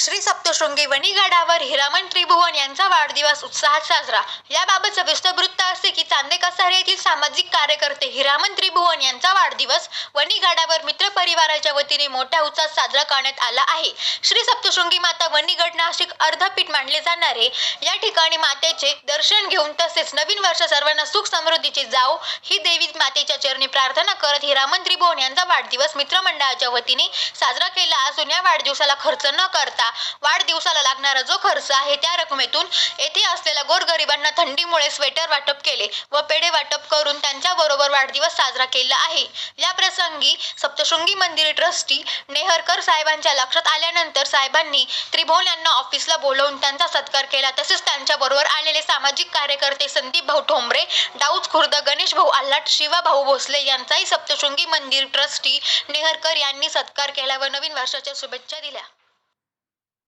श्री सप्तशृंगी वणीगाडावर हिरामन त्रिभुवन यांचा वाढदिवस उत्साहात साजरा. याबाबत सविस्तर वृत्त कसारे येथील सामाजिक कार्यकर्ते हिरामन त्रिभुवन यांचा वाढदिवस वणीगडावर मित्र परिवाराच्या वतीने मोठ्या उत्साहात साजरा करण्यात आला आहे. श्री सप्तशृंगी माता वणीगड नाशिक अर्धपीठ मानले जाणारे या ठिकाणी मातेचे दर्शन घेऊन तसेच नवीन वर्ष सर्वांना सुख समृद्धीची जाओ ही देवी मातेच्या चरणी प्रार्थना करत हिरामन त्रिभुवन यांचा वाढदिवस मित्रमंडळाच्या वतीने साजरा केला असून या वाढदिवसाला खर्च न करता वाढदिवसाला लागणारा जो खर्च आहे त्या रकमेतून येथे असलेल्या गोरगरिबांना थंडीमुळे स्वेटर वाटप केले व पेढे वाटप करून त्यांच्याबरोबर वाढदिवस साजरा केला आहे. या प्रसंगी सप्तशृंगी मंदिर ट्रस्टी नेहरकर साहेबांच्या लक्षात आल्यानंतर साहेबांनी त्रिभुवन यांना ऑफिसला बोलवून त्यांचा सत्कार केला. तसेच त्यांच्याबरोबर आलेले सामाजिक कार्यकर्ते संदीप भाऊ ठोंबरे दाऊद खुर्द गणेश भाऊ आल्हाट शिवा भाऊ भोसले यांचाही सप्तशृंगी मंदिर ट्रस्टी नेहरकर यांनी सत्कार केला व नवीन वर्षाच्या शुभेच्छा दिल्या.